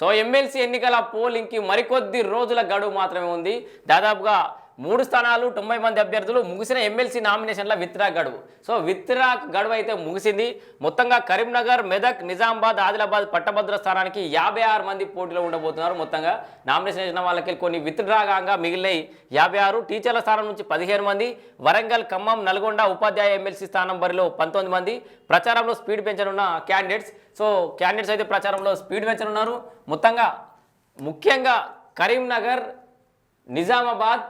So MLC ఎన్నికల పోలింగ్కి మరికొద్ది రోజుల గడువు మాత్రమే ఉంది. దాదాపుగా మూడు స్థానాలు తొంభై మంది అభ్యర్థులు ముగిసిన ఎమ్మెల్సీ నామినేషన్ల విత్డ్రా గడువు. సో విత్డ్రా గడువు అయితే ముగిసింది. మొత్తంగా కరీంనగర్ మెదక్ నిజామాబాద్ ఆదిలాబాద్ పట్టభద్ర స్థానానికి యాభై ఆరు మంది పోటీలో ఉండబోతున్నారు మొత్తంగా. నామినేషన్ వేసిన వాళ్ళకి కొన్ని విత్డ్రా కాగా మిగిలినవి యాభై ఆరు టీచర్ల స్థానం నుంచి పదిహేను మంది వరంగల్ ఖమ్మం నల్గొండ ఉపాధ్యాయ ఎమ్మెల్సీ స్థానం బరిలో పంతొమ్మిది మంది. ప్రచారంలో స్పీడ్ పెంచనున్న క్యాండిడేట్స్ సో క్యాండిడేట్స్ అయితే ప్రచారంలో స్పీడ్ పెంచనున్నారు. మొత్తంగా ముఖ్యంగా కరీంనగర్ నిజామాబాద్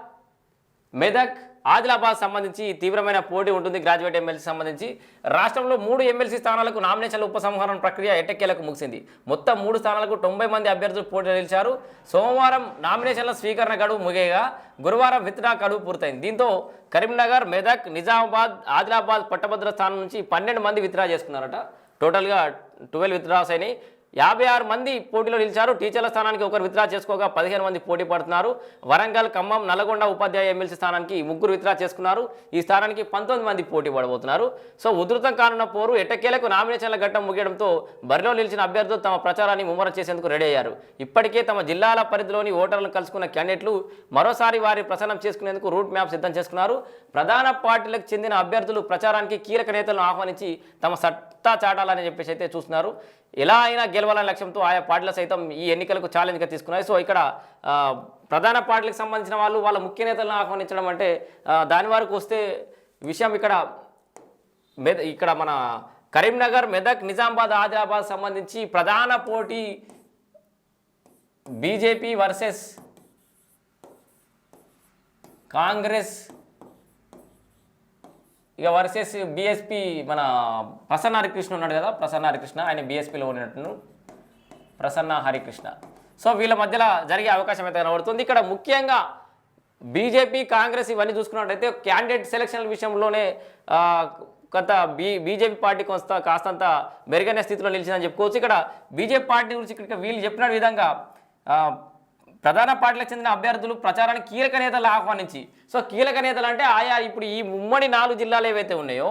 మెదక్ ఆదిలాబాద్ సంబంధించి తీవ్రమైన పోటీ ఉంటుంది. గ్రాడ్యుయేట్ ఎమ్మెల్సీ సంబంధించి రాష్ట్రంలో మూడు ఎమ్మెల్సీ స్థానాలకు నామినేషన్ల ఉపసంహరణ ప్రక్రియ ఎట్టకేలకు ముగిసింది. మొత్తం మూడు స్థానాలకు తొంభై మంది అభ్యర్థులు పోటీ నిలిచారు. సోమవారం నామినేషన్ల స్వీకరణ గడువు ముగియగా గురువారం విత్డ్రా గడువు పూర్తయింది. దీంతో కరీంనగర్ మెదక్ నిజామాబాద్ ఆదిలాబాద్ పట్టభద్ర స్థానం నుంచి పన్నెండు మంది విత్డ్రా చేసుకున్నారట. టోటల్గా ట్వెల్వ్ విత్డ్రాస్ అయినాయి. యాభై ఆరు మంది పోటీలో నిలిచారు. టీచర్ల స్థానానికి ఒకరు విత్డ్రా చేసుకోగా పదిహేను మంది పోటీ పడుతున్నారు. వరంగల్ ఖమ్మం నల్గొండ ఉపాధ్యాయ ఎమ్మెల్సీ స్థానానికి ముగ్గురు విత్డ్రా చేసుకున్నారు. ఈ స్థానానికి పంతొమ్మిది మంది పోటీ పడబోతున్నారు. సో ఉధృతం కానున్న పోరు ఎట్టకేలకు నామినేషన్ల ఘట్టం ముగియడంతో బరిలో నిలిచిన అభ్యర్థులు తమ ప్రచారాన్ని ముమ్మరం చేసేందుకు రెడీ అయ్యారు. ఇప్పటికే తమ జిల్లాల పరిధిలోని ఓటర్లను కలుసుకున్న క్యాండిడేట్లు మరోసారి వారి ప్రసన్నం చేసుకునేందుకు రూట్ మ్యాప్ సిద్ధం చేసుకున్నారు. ప్రధాన పార్టీలకు చెందిన అభ్యర్థులు ప్రచారానికి కీలక నేతలను ఆహ్వానించి తమ సత్తా చాటాలని చెప్పేసి అయితే చూస్తున్నారు. ఎలా అయినా గెలవాలనే లక్ష్యంతో ఆయా పార్టీలు సైతం ఈ ఎన్నికలకు ఛాలెంజ్గా తీసుకున్నాయి. సో ఇక్కడ ప్రధాన పార్టీలకు సంబంధించిన వాళ్ళు వాళ్ళ ముఖ్య నేతలను ఆహ్వానించడం అంటే దాని వరకు వస్తే విషయం ఇక్కడ మెద ఇక్కడ మన కరీంనగర్ మెదక్ నిజామాబాద్ ఆదిలాబాద్ సంబంధించి ప్రధాన పోటీ బీజేపీ వర్సెస్ కాంగ్రెస్ ఇక వర్సెస్ బీఎస్పీ మన ప్రసన్న హరికృష్ణ ఉన్నాడు కదా ప్రసన్న హరికృష్ణ ఆయన బీఎస్పీలో ఉన్నట్టు. ప్రసన్న హరికృష్ణ. సో వీళ్ళ మధ్యలో జరిగే అవకాశం అయితే కనబడుతుంది ఇక్కడ ముఖ్యంగా బీజేపీ కాంగ్రెస్ ఇవన్నీ చూసుకున్నట్టయితే క్యాండిడేట్ సెలక్షన్ల విషయంలోనే కొంత బీ బీజేపీ పార్టీ కొంత కాస్తంత మెరుగైన స్థితిలో నిలిచిందని చెప్పుకోవచ్చు. ఇక్కడ బీజేపీ పార్టీ గురించి ఇక్కడ వీళ్ళు చెప్పిన విధంగా ప్రధాన పార్టీలకు చెందిన అభ్యర్థులు ప్రచారానికి కీలక నేతలు ఆహ్వానించి సో కీలక నేతలు అంటే ఆయా ఇప్పుడు ఈ ఉమ్మడి నాలుగు జిల్లాలు ఏవైతే ఉన్నాయో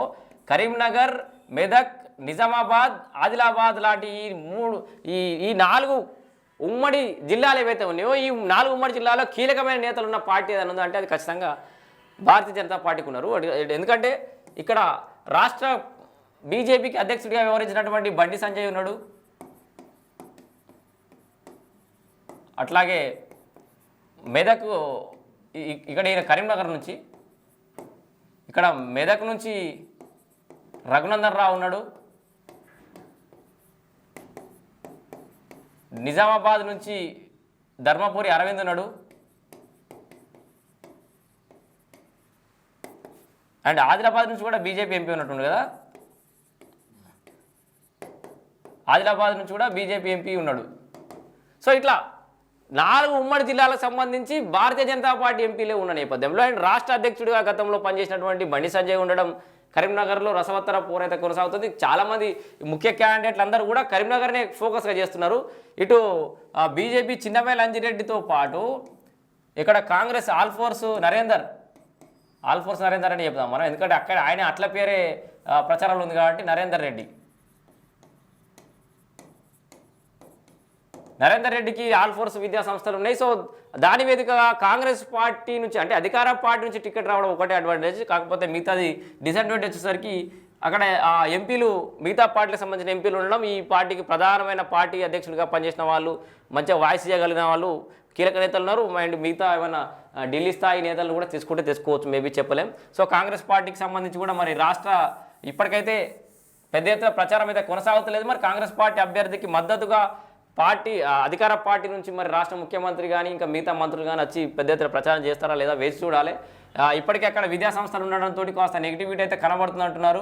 కరీంనగర్ మెదక్ నిజామాబాద్ ఆదిలాబాద్ లాంటి ఈ మూడు ఈ ఈ నాలుగు ఉమ్మడి జిల్లాలు ఏవైతే ఉన్నాయో ఈ నాలుగు ఉమ్మడి జిల్లాలో కీలకమైన నేతలు ఉన్న పార్టీ ఏదైనా ఉందంటే అంటే అది ఖచ్చితంగా భారతీయ జనతా పార్టీకి ఉన్నారు. ఎందుకంటే ఇక్కడ రాష్ట్ర బీజేపీకి అధ్యక్షుడిగా వ్యవహరించినటువంటి బండి సంజయ్ ఉన్నాడు. అట్లాగే మెదక్ ఇ- ఇక్కడ ఈయన కరీంనగర్ నుంచి ఇక్కడ మెదక్ నుంచి రఘునందన్ రావు ఉన్నాడు. నిజామాబాద్ నుంచి ధర్మపురి అరవింద్ ఉన్నాడు. అండ్ ఆదిలాబాద్ నుంచి కూడా బీజేపీ ఎంపీ ఉన్నట్టుండు కదా? ఆదిలాబాద్ నుంచి కూడా బీజేపీ ఎంపీ ఉన్నాడు. సో ఇట్లా నాలుగు ఉమ్మడి జిల్లాలకు సంబంధించి భారతీయ జనతా పార్టీ ఎంపీలే ఉన్న నేపథ్యంలో అండ్ రాష్ట్ర అధ్యక్షుడిగా గతంలో పనిచేసినటువంటి బండి సంజయ్ ఉండడం కరీంనగర్లో రసవత్తర పోరైతే కొనసాగుతుంది. చాలామంది ముఖ్య క్యాండిడేట్లు అందరూ కూడా కరీంనగర్నే ఫోకస్గా చేస్తున్నారు. ఇటు బీజేపీ చిన్నమేల అంజిరెడ్డితో పాటు ఇక్కడ కాంగ్రెస్ ఆల్ఫోర్స్ నరేందర్. ఆల్ఫోర్స్ నరేందర్ అని చెప్దాం మనం. ఎందుకంటే అక్కడ ఆయన అట్ల పేరే ప్రచారంలో ఉంది కాబట్టి నరేందర్ రెడ్డి. నరేందర్ రెడ్డికి ఆల్ ఫోర్స్ విద్యా సంస్థలు ఉన్నాయి. సో దాని వేదికగా కాంగ్రెస్ పార్టీ నుంచి అంటే అధికార పార్టీ నుంచి టికెట్ రావడం ఒకటే అడ్వాంటేజ్ కాకపోతే మిగతాది డిసడ్వాంటేజ్ వచ్చేసరికి అక్కడ ఆ ఎంపీలు మిగతా పార్టీలకు సంబంధించిన ఎంపీలు ఉండడం ఈ పార్టీకి ప్రధానమైన పార్టీ అధ్యక్షుడిగా పనిచేసిన వాళ్ళు మంచిగా వాయిస్ చేయగలిగిన వాళ్ళు కీలక నేతలు ఉన్నారు. అండ్ మిగతా ఏమైనా ఢిల్లీ స్థాయి నేతలను కూడా తీసుకుంటే తెచ్చుకోవచ్చు మేబీ చెప్పలేం. సో కాంగ్రెస్ పార్టీకి సంబంధించి కూడా మరి రాష్ట్ర ఇప్పటికైతే పెద్ద ఎత్తున ప్రచారం అయితే కొనసాగుతలేదు. మరి కాంగ్రెస్ పార్టీ అభ్యర్థికి మద్దతుగా పార్టీ అధికార పార్టీ నుంచి మరి రాష్ట్ర ముఖ్యమంత్రి కానీ ఇంకా మిగతా మంత్రులు కానీ వచ్చి పెద్ద ఎత్తున ప్రచారం చేస్తారా లేదా వేచి చూడాలి? ఇప్పటికే అక్కడ విద్యా సంస్థలు ఉండడంతో కాస్త నెగిటివిటీ అయితే కనబడుతుంది అంటున్నారు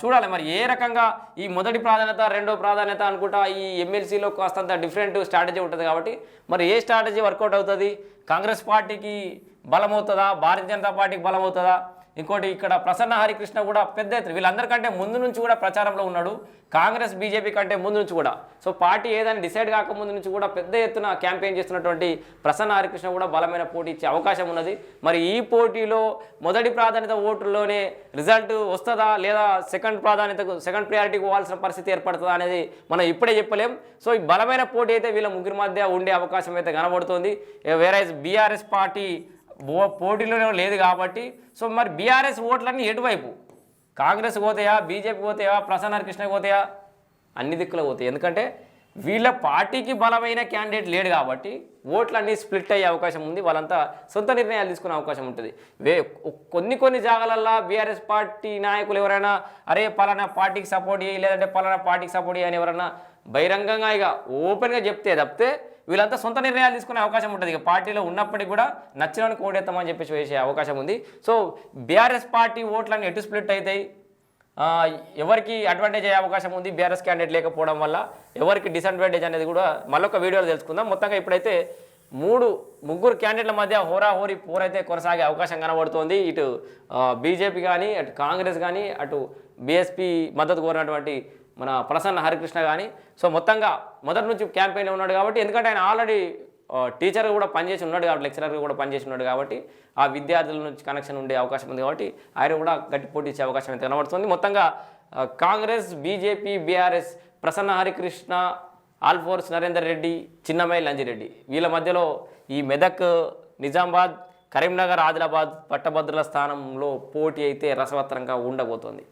చూడాలి మరి ఏ రకంగా ఈ మొదటి ప్రాధాన్యత రెండో ప్రాధాన్యత అనుకుంటా ఈ ఎమ్మెల్సీలో కాస్తంత డిఫరెంట్ స్ట్రాటజీ ఉంటుంది కాబట్టి మరి ఏ స్ట్రాటజీ వర్కౌట్ అవుతుంది? కాంగ్రెస్ పార్టీకి బలం అవుతుందా భారతీయ జనతా పార్టీకి బలం అవుతుందా ఇంకోటి ఇక్కడ ప్రసన్న హరికృష్ణ కూడా పెద్ద ఎత్తున వీళ్ళందరికంటే ముందు నుంచి కూడా ప్రచారంలో ఉన్నాడు. కాంగ్రెస్ బీజేపీ కంటే ముందు నుంచి కూడా. సో పార్టీ ఏదని డిసైడ్ కాకముందు నుంచి కూడా పెద్ద ఎత్తున క్యాంపెయిన్ చేస్తున్నటువంటి ప్రసన్న హరికృష్ణ కూడా బలమైన పోటీ ఇచ్చే అవకాశం ఉన్నది. మరి ఈ పోటీలో మొదటి ప్రాధాన్యత ఓటుల్లోనే రిజల్ట్ వస్తుందా లేదా సెకండ్ ప్రాధాన్యతకు సెకండ్ ప్రయారిటీకి పోవాల్సిన పరిస్థితి ఏర్పడుతుందా అనేది మనం ఇప్పుడే చెప్పలేం. సో ఈ బలమైన పోటీ అయితే వీళ్ళ ముగ్గురి మధ్య ఉండే అవకాశం అయితే కనబడుతుంది. వేరే బీఆర్ఎస్ పార్టీ పోటీలోనే లేదు కాబట్టి సో మరి బీఆర్ఎస్ ఓట్లన్నీ ఎటువైపు? కాంగ్రెస్ పోతాయా బీజేపీ పోతాయా ప్రసన్న కృష్ణ పోతాయా? అన్ని దిక్కులు పోతాయి. ఎందుకంటే వీళ్ళ పార్టీకి బలమైన క్యాండిడేట్ లేడు కాబట్టి ఓట్లన్నీ స్ప్లిట్ అయ్యే అవకాశం ఉంది. వాళ్ళంతా సొంత నిర్ణయాలు తీసుకునే అవకాశం ఉంటుంది. వే కొన్ని కొన్ని జాగాలల్లో బీఆర్ఎస్ పార్టీ నాయకులు ఎవరైనా అరే పలానా పార్టీకి సపోర్ట్ చేయి లేదంటే పలానా పార్టీకి సపోర్ట్ చేయని అని ఎవరైనా బహిరంగంగా ఇక ఓపెన్గా చెప్తే తప్పితే వీళ్ళంతా సొంత నిర్ణయాలు తీసుకునే అవకాశం ఉంటుంది. ఇక పార్టీలో ఉన్నప్పటికీ కూడా నచ్చినని ఓడేస్తామని చెప్పేసి వేసే అవకాశం ఉంది. సో బీఆర్ఎస్ పార్టీ ఓట్లన్నీ ఎటు స్ప్లిట్ అవుతాయి ఎవరికి అడ్వాంటేజ్ అయ్యే అవకాశం ఉంది బీఆర్ఎస్ క్యాండిడేట్ లేకపోవడం వల్ల? ఎవరికి డిసడ్వాంటేజ్ అనేది కూడా మళ్ళొక వీడియోలో తెలుసుకుందాం. మొత్తంగా ఇప్పుడైతే మూడు ముగ్గురు క్యాండిడేట్ల మధ్య హోరాహోరీ పోరైతే కొనసాగే అవకాశం కనబడుతోంది. ఇటు బీజేపీ కానీ అటు కాంగ్రెస్ కానీ అటు బీఎస్పీ మద్దతు కోరినటువంటి మన ప్రసన్న హరికృష్ణ కానీ సో మొత్తంగా మొదటి నుంచి క్యాంపెయిన్లో ఉన్నాడు కాబట్టి ఎందుకంటే ఆయన ఆల్రెడీ టీచర్ కూడా పనిచేసి ఉన్నాడు కాబట్టి లెక్చరర్ కూడా పనిచేసి ఉన్నాడు కాబట్టి ఆ విద్యార్థుల నుంచి కనెక్షన్ ఉండే అవకాశం ఉంది కాబట్టి ఆయన కూడా గట్టి పోటీ ఇచ్చే అవకాశం అయితే కనబడుతుంది. మొత్తంగా కాంగ్రెస్ బీజేపీ బీఆర్ఎస్ ప్రసన్న హరికృష్ణ ఆల్ఫోర్స్ నరేందర్ రెడ్డి చిన్నమయ్య లంజిరెడ్డి వీళ్ళ మధ్యలో ఈ మెదక్ నిజామాబాద్ కరీంనగర్ ఆదిలాబాద్ పట్టభద్రుల స్థానంలో పోటీ అయితే రసవత్తరంగా ఉండబోతోంది.